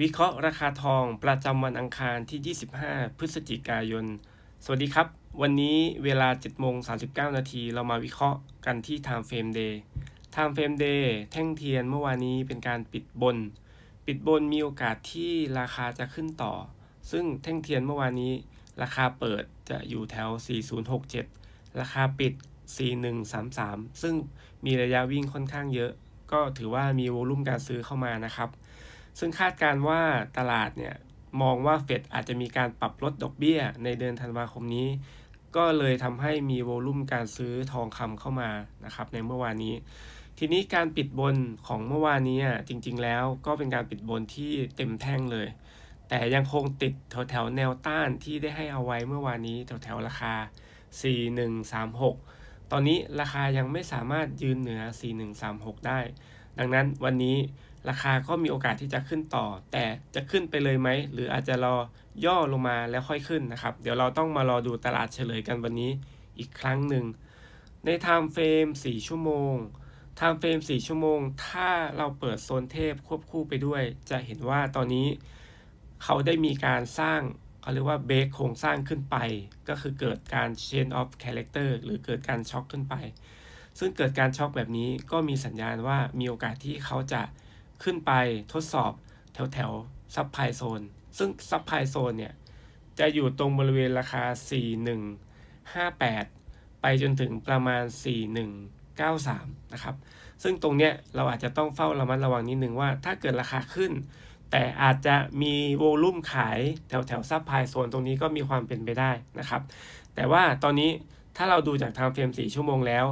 วิเคราะห์ราคาทองประจำวันอังคารที่ 25 พฤศจิกายน สวัสดีครับ วันนี้เวลา7โมง39 นาทีเรามาวิเคราะห์กันที่ Time Frame Day Time Frame Day แท่งเทียนเมื่อวานนี้เป็นการปิดบน ปิดบนมีโอกาสที่ราคาจะขึ้นต่อ ซึ่งแท่งเทียนเมื่อวานนี้ ราคาเปิดจะอยู่แถว 4067 ราคาปิด 4133 ซึ่งมีระยะวิ่งค่อนข้างเยอะ ก็ถือว่ามีวอลุ่มการซื้อเข้ามานะครับ ซึ่งคาดการว่าตลาดเนี่ยมองว่าเฟดอาจจะมีการปรับลดดอกเบี้ยในเดือนธันวาคมนี้ ก็เลยทำให้มีโวลุ่มการซื้อทองคำเข้ามานะครับในเมื่อวานนี้ ทีนี้การปิดบนของเมื่อวานนี้อะจริง ๆ แล้วก็เป็นการปิดบนที่เต็มแท่งเลย แต่ยังคงติดแถวแถวๆแนวต้านที่ได้ให้เอาไว้เมื่อวานนี้แถวแถวๆราคา 4136 ตอนนี้ราคายังไม่สามารถยืนเหนือ 4136 ได้ ดังนั้นวันนี้ราคาก็มีโอกาสที่จะขึ้นต่อ แต่จะขึ้นไปเลยไหม หรืออาจจะรอย่อลงมาแล้วค่อยขึ้นนะครับ เดี๋ยวเราต้องมารอดูตลาดเฉลยกันวันนี้อีกครั้งหนึ่ง ใน Time Frame 4ชั่วโมง Time Frame 4ชั่วโมง ถ้าเราเปิดโซนเทพควบคู่ไปด้วย จะเห็นว่าตอนนี้เขาได้มีการสร้างเขาเรียกว่าเบรกโครงสร้างขึ้นไป ก็คือเกิดการ change of character หรือเกิดการช็อคขึ้นไป ซึ่งเกิดการช็อคแบบนี้ก็มีสัญญาณว่ามีโอกาสที่เขาจะขึ้นไปทดสอบแถวแถวซับไพโซน ซึ่งซับไพโซนเนี่ย จะอยู่ตรงบริเวณราคา 4158 ไปจนถึงประมาณ 4193 นะครับ ซึ่งตรงเนี้ยเราอาจจะต้องเฝ้าระมัดระวังนิดนึงว่าถ้าเกิดราคาขึ้น แต่อาจจะมีโวลุ่มขายแถวแถวซับไพโซนตรงนี้ก็มีความเป็นไปได้นะครับ แต่ว่าตอนนี้ ถ้าเราดูจากทางเฟรม4ชั่วโมงแล้ว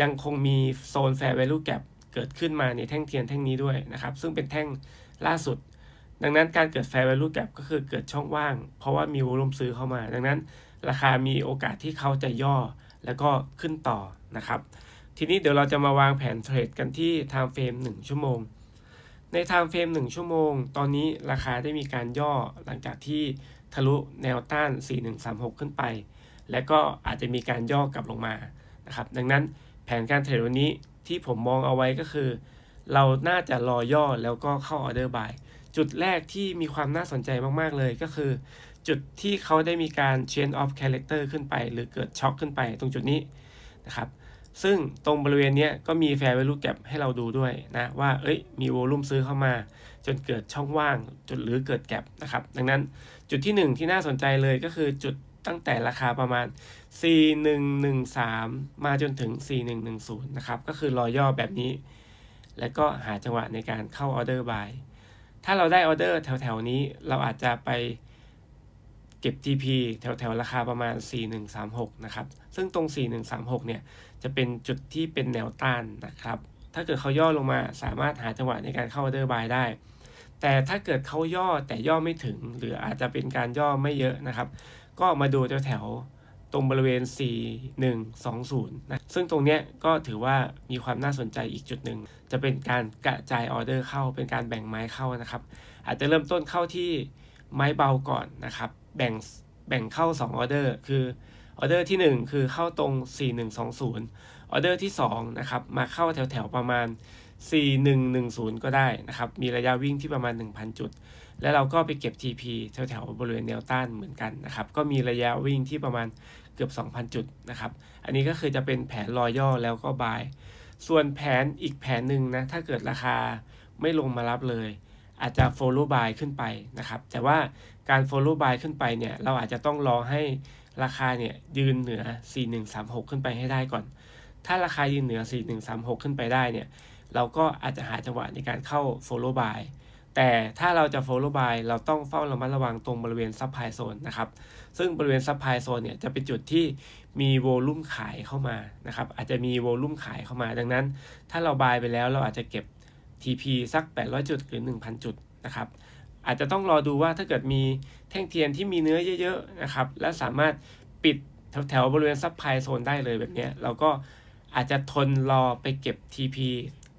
ยังคงมีโซน Fair Value Gap เกิดขึ้นมาในแท่งเทียนแท่งนี้ด้วยนะครับ ซึ่งเป็นแท่งล่าสุด ดังนั้นการเกิด Fair Value Gap ก็คือเกิดช่องว่าง เพราะว่ามีวอลุ่มซื้อเข้ามา ดังนั้นราคามีโอกาสที่เขาจะย่อแล้วก็ขึ้นต่อนะครับ ทีนี้เดี๋ยวเราจะมาวางแผนเทรดกันที่ Time Frame 1ชั่วโมง ใน Time Frame 1ชั่วโมง ตอนนี้ราคาได้มีการย่อหลังจากที่ทะลุแนวต้าน 4136 ขึ้นไป และก็อาจจะมีการย่อกลับลงมานะครับ ดังนั้นแผนการเทรดวันนี้ที่ผมมองเอาไว้ก็คือ เราน่าจะรอย่อแล้วก็เข้าออเดอร์บายจุดแรกที่มีความน่าสนใจมากๆเลยก็คือ จุดที่เขาได้มีการ change of character ขึ้นไป หรือเกิดช็อคขึ้นไปตรงจุดนี้นะครับซึ่งตรงบริเวณนี้ก็มี fair value gap ให้เราดูด้วยนะว่าเอ้ยมีโวลุ่มซื้อเข้ามา จนเกิดช่องว่างจุดหรือเกิดแกลบนะครับดังนั้นจุดที่ 1 ที่น่าสนใจเลยก็คือจุด ตั้งแต่ราคาประมาณ 4113 มาจนถึง 4110 นะครับ ก็คือรอย่อแบบนี้ แล้วก็หาจังหวะในการเข้าออเดอร์บายถ้าเราได้ออเดอร์แถวๆ นี้เราอาจจะไปเก็บ TP แถวๆ ราคาประมาณ 4136 นะครับ ซึ่งตรง 4136 เนี่ย จะเป็นจุดที่เป็นแนวต้านนะครับ ถ้าเกิดเขาย่อลงมาสามารถหาจังหวะในการเข้าออเดอร์บายได้ แต่ถ้าเกิดเขาย่อแต่ย่อไม่ถึง หรืออาจจะเป็นการย่อไม่เยอะนะครับ ก็มาดูแถวตรงบริเวณ 4120 นะ ซึ่งตรงเนี้ยก็ถือว่ามีความน่าสนใจอีกจุดหนึ่ง จะเป็นการกระจายออเดอร์เข้า เป็นการแบ่งไม้เข้านะครับ อาจจะเริ่มต้นเข้าที่ไม้เบาก่อนนะครับ แบ่ง แบ่งเข้า 2 ออเดอร์ คือออเดอร์ที่ 1 คือเข้าตรง 4120 ออเดอร์ที่ 2 นะครับ มาเข้าแถวๆ ประมาณ 4110 ก็ได้นะครับ มีระยะวิ่งที่ประมาณ 1,000 จุด แล้วเราก็ไปเก็บ TP แถวๆบริเวณแนวต้านเหมือนกันนะครับ ก็มีระยะวิ่งที่ประมาณเกือบ 2,000 จุดนะครับ อันนี้ก็คือจะเป็นแผนรอย่อแล้วก็บาย ส่วนแผนอีกแผนหนึ่งนะ ถ้าเกิดราคาไม่ลงมารับเลย อาจจะ follow buy ขึ้นไปนะครับ แต่ว่าการ follow buy ขึ้นไปเนี่ย เราอาจจะต้องรอให้ราคาเนี่ยยืนเหนือ 4136 ขึ้นไปให้ได้ก่อน ถ้าราคายืนเหนือ 4136 ขึ้นไปได้เนี่ย เราก็อาจจะหาจังหวะในการเข้า follow buy แต่ถ้าเราจะ follow buy เราต้องเฝ้าระมัดระวังตรงบริเวณ supply zone นะครับ ซึ่งบริเวณ supply zone เนี่ยจะเป็นจุดที่มีโวลุ่มขายเข้ามานะครับ อาจจะมีโวลุ่มขายเข้ามา ดังนั้น ถ้าเราบายไปแล้วเราอาจจะเก็บ TP สัก 800 จุดหรือ 1,000 จุดนะครับ อาจจะต้องรอดูว่าถ้าเกิดมีแท่งเทียนที่มีเนื้อเยอะๆนะครับ และสามารถปิดแถวๆบริเวณซับไพโซนได้เลยแบบนี้เราก็อาจจะทนรอไปเก็บ TP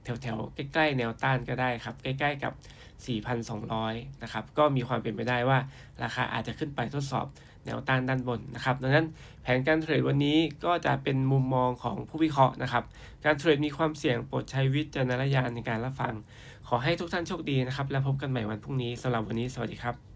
แถวๆ ใกล้ๆ แนวต้านก็ได้ครับ ใกล้ๆ กับ 4,200 นะครับ ก็มีความเป็นไปได้ว่าราคาอาจจะขึ้นไปทดสอบแนวต้านด้านบนนะครับ ดังนั้นแผนการเทรดวันนี้ก็จะเป็นมุมมองของผู้วิเคราะห์นะครับ การเทรดมีความเสี่ยงโปรดใช้วิจารณญาณในการรับฟัง ขอให้ทุกท่านโชคดีนะครับ แล้วพบกันใหม่วันพรุ่งนี้สำหรับวันนี้สวัสดีครับ